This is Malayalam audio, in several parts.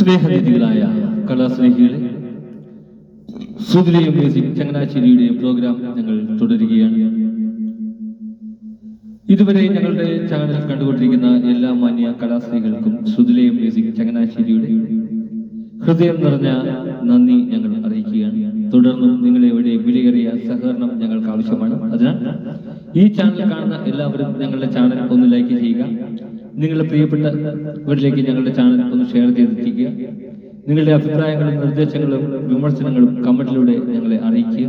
സ്നേഹനിധികളായ കലാസ്നേഹികളെ സുതിലയും മ്യൂസിക് ചങ്ങനാശ്ശേരിയുടെയും പ്രോഗ്രാം ഞങ്ങൾ തുടരുകയാണ്. ഇതുവരെ ഞങ്ങളുടെ ചാനൽ കണ്ടുകൊണ്ടിരിക്കുന്ന എല്ലാ മാന്യ കലാസ്നേഹികൾക്കും സുതിലയും മ്യൂസിക് ചങ്ങനാശ്ശേരിയുടെ ഹൃദയം നിറഞ്ഞ നന്ദി ഞങ്ങൾ അറിയിക്കുകയാണ്. തുടർന്നും നിങ്ങളെവിടെ വിലയേറിയ സഹകരണം ഞങ്ങൾക്ക് ആവശ്യമാണ്. അതിനാൽ ഈ ചാനൽ കാണുന്ന എല്ലാവരും ഞങ്ങളുടെ ചാനൽ ഒന്ന് ലൈക്ക് ചെയ്യുക. നിങ്ങളുടെ പ്രിയപ്പെട്ടവരിലേക്ക് ഞങ്ങളുടെ ചാനൽ ഒന്ന് ഷെയർ ചെയ്തെത്തിക്കുക. നിങ്ങളുടെ അഭിപ്രായങ്ങളും നിർദ്ദേശങ്ങളും വിമർശനങ്ങളും കമന്റിലൂടെ ഞങ്ങളെ അറിയിക്കുക.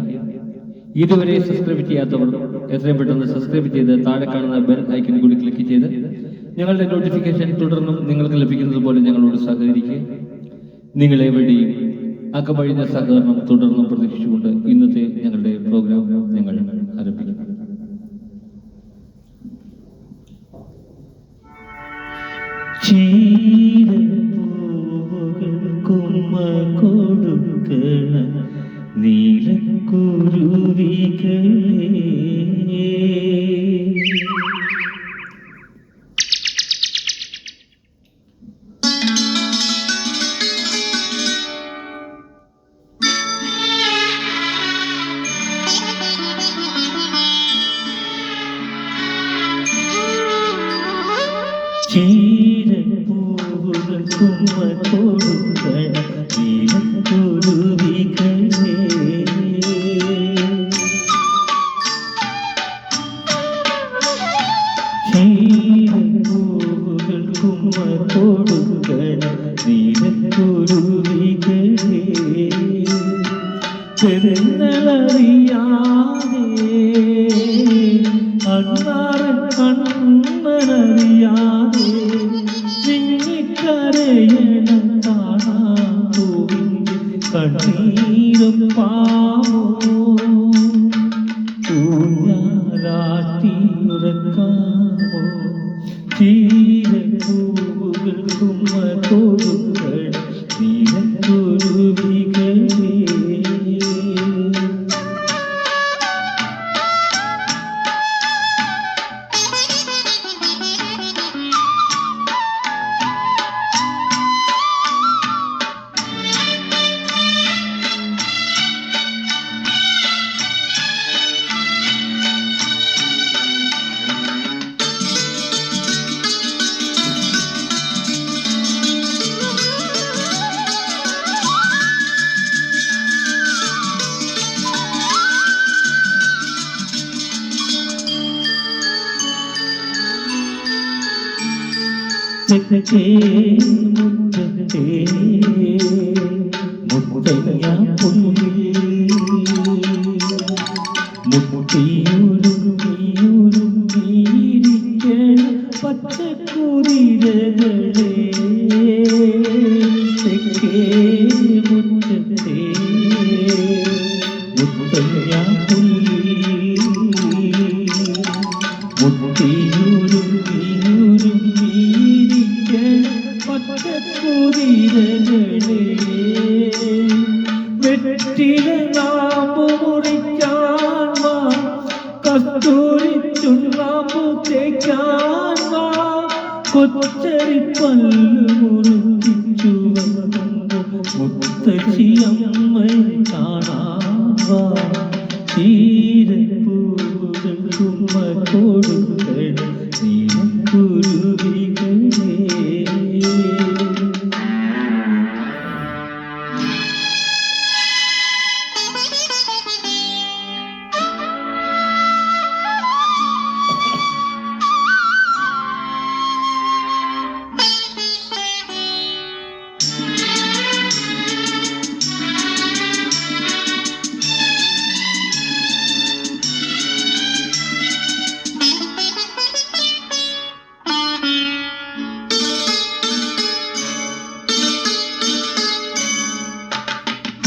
ഇതുവരെ സബ്സ്ക്രൈബ് ചെയ്യാത്തവർ എത്രയും പെട്ടെന്ന് സബ്സ്ക്രൈബ് ചെയ്ത് താഴെ കാണുന്ന ബെൽ ഐക്കൺ കൂടി ക്ലിക്ക് ചെയ്ത് ഞങ്ങളുടെ നോട്ടിഫിക്കേഷൻ തുടർന്നും നിങ്ങൾക്ക് ലഭിക്കുന്നത് പോലെ ഞങ്ങളോട് സഹകരിക്കുക. നിങ്ങളെവിടെയും അക്കമഴിഞ്ഞ സഹകരണം തുടർന്നും പ്രതീക്ഷിച്ചുകൊണ്ട് ഇന്നത്തെ ചീരപ്പൂവുകൾക്കുമ്മ പെരുന്നലറിയാതെ അണ്ണാറ് കണ്ണനറിയാതെ നിന്നിക്കരയണം കാണാൻ കണ്ണീരും പാവോ തെക്കേ മുറ്റത്തെ മുത്തയ്യ പുല്ലിൽ മുട്ടിയുരുമിയുരുമിയിരിക്കണ പച്ചക്കുതിരകളെ തെക്കേ കസ്തൂരി ചുണ്ണാമ്പു തേക്കാൻ വാ. കൊച്ചരി പല്ലു മുറിച്ചു മുത്തശ്ശിയമ്മ കാണാൻ വാ.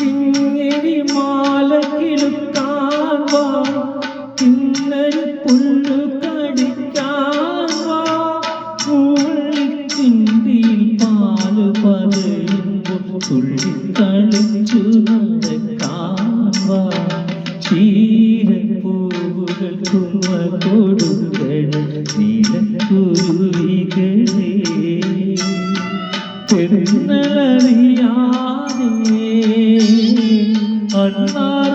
കിങ്ങിണി മാല കിളുക്കാൻ വാ. കിന്നരി പുല്ലു കടിക്കാൻ വാ. തുള്ളിക്കിണ്ടിയിൽ പാൽ പതയുമ്പോൾ തുള്ളി പെരുന്നലറിയാതെ അന്നാരൻ